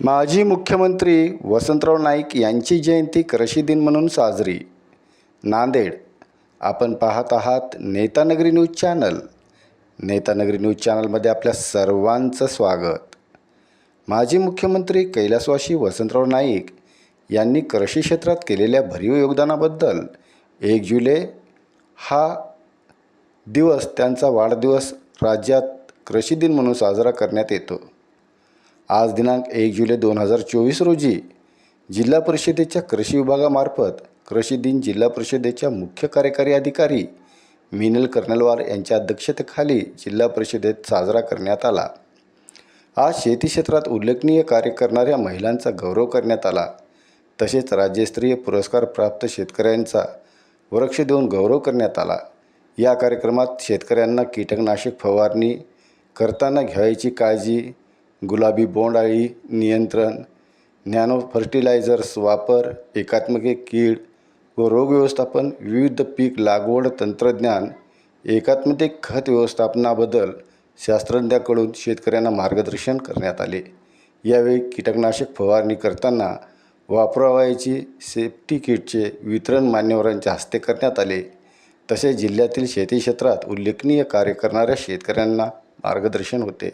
माजी मुख्यमंत्री वसंतराव नाईक यांची जयंती कृषी दिन म्हणून साजरी. नांदेड. आपण पाहत आहात Netanagari news channel. Netanagari news चॅनलमध्ये आपल्या सर्वांचं स्वागत. माजी मुख्यमंत्री कैलासवासी वसंतराव नाईक यांनी कृषी क्षेत्रात केलेल्या भरीव योगदानाबद्दल एक जुलै हा दिवस त्यांचा वाढदिवस राज्यात कृषी दिन म्हणून साजरा करण्यात येतो. आज दिनांक एक जुलै दोन हजार चोवीस रोजी जिल्हा परिषदेच्या कृषी विभागामार्फत कृषी दिन जिल्हा परिषदेच्या मुख्य कार्यकारी अधिकारी मिनल कर्नलवार यांच्या अध्यक्षतेखाली जिल्हा परिषदेत साजरा करण्यात आला. आज शेती क्षेत्रात उल्लेखनीय कार्य करणाऱ्या महिलांचा गौरव करण्यात आला. तसेच राज्यस्तरीय पुरस्कार प्राप्त शेतकऱ्यांचा वृक्ष देऊन गौरव करण्यात आला. या कार्यक्रमात शेतकऱ्यांना कीटकनाशक फवारणी करताना घ्यायची काळजी गुलाबी बोंडाळी नियंत्रण नॅनो फर्टिलायझर्स वापर एकात्मके कीड व रोग व्यवस्थापन विविध पीक लागवड तंत्रज्ञान एकात्मिक खत व्यवस्थापनाबद्दल शास्त्रज्ञाकडून शेतकऱ्यांना मार्गदर्शन करण्यात आले. यावेळी कीटकनाशक फवारणी करताना वापरावयाची सेफ्टी किटचे वितरण मान्यवरांच्या हस्ते करण्यात आले. तसेच जिल्ह्यातील शेती क्षेत्रात उल्लेखनीय कार्य करणाऱ्या शेतकऱ्यांना मार्गदर्शन होते.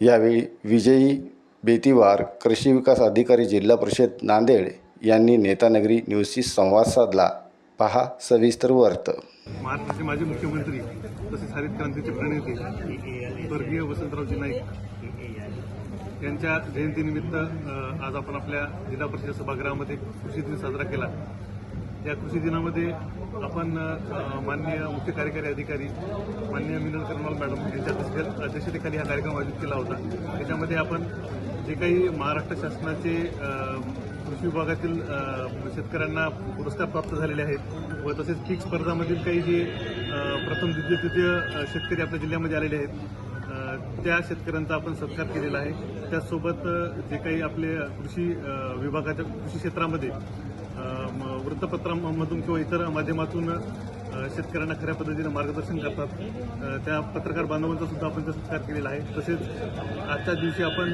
यावेळी विजयी बेतीवार कृषी विकास अधिकारी जिल्हा परिषद नांदेड यांनी नेतानगरी न्यूजशी संवाद साधला. पहा सविस्तर वर्त. महाराष्ट्राचे माजी मुख्यमंत्री तसेच हरित क्रांतीचे प्रणेते स्वर्गीय वसंतरावजी नाईक यांच्या जयंतीनिमित्त आज आपण आपल्या जिल्हा परिषद सभागृहामध्ये कृषी दिन साजरा केला. या कृषी दिनामध्ये आपण माननीय मुख्य कार्यकारी अधिकारी माननीय मिनल करमाल मॅडम यांच्या अध्यक्षतेखाली हा कार्यक्रम आयोजित केला होता. त्याच्यामध्ये आपण जे काही महाराष्ट्र शासनाचे कृषी विभागातील शेतकऱ्यांना पुरस्कार प्राप्त झालेले आहेत व तसेच पीक स्पर्धामधील काही जे प्रथम द्वितीय तृतीय शेतकरी आपल्या जिल्ह्यामध्ये आलेले आहेत त्या शेतकऱ्यांचा आपण सत्कार केलेला आहे. त्याचसोबत जे काही आपले कृषी विभागाच्या कृषी क्षेत्रामध्ये वृत्तपत्रांमधून किंवा इतर माध्यमातून शेतकऱ्यांना खऱ्या पद्धतीनं मार्गदर्शन करतात. त्या पत्रकार बांधवांचा सुद्धा आपण सत्कार केलेला आहे. तसेच आजच्या दिवशी आपण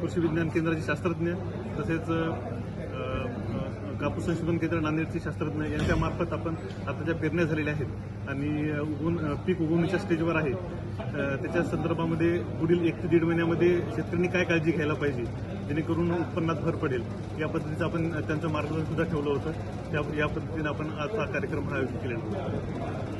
कृषी विज्ञान केंद्राचे शास्त्रज्ञ तसेच कापूस संशोधन केंद्र नांदेडचे शास्त्रज्ञ यांच्यामार्फत आपण आता ज्या पेरण्या झालेल्या आहेत. आणि उगवून पीक उगवणीच्या स्टेजवर आहे. त्याच्या संदर्भामध्ये पुढील एक ते दीड महिन्यामध्ये शेतकऱ्यांनी काय काळजी घ्यायला पाहिजे? जेणेकरून उत्पन्नात भर पडेल. या पद्धतीचं आपण त्यांचं मार्गदर्शन सुद्धा ठेवलं होतं. त्या या पद्धतीने आपण आजचा कार्यक्रम आयोजित केलेला होता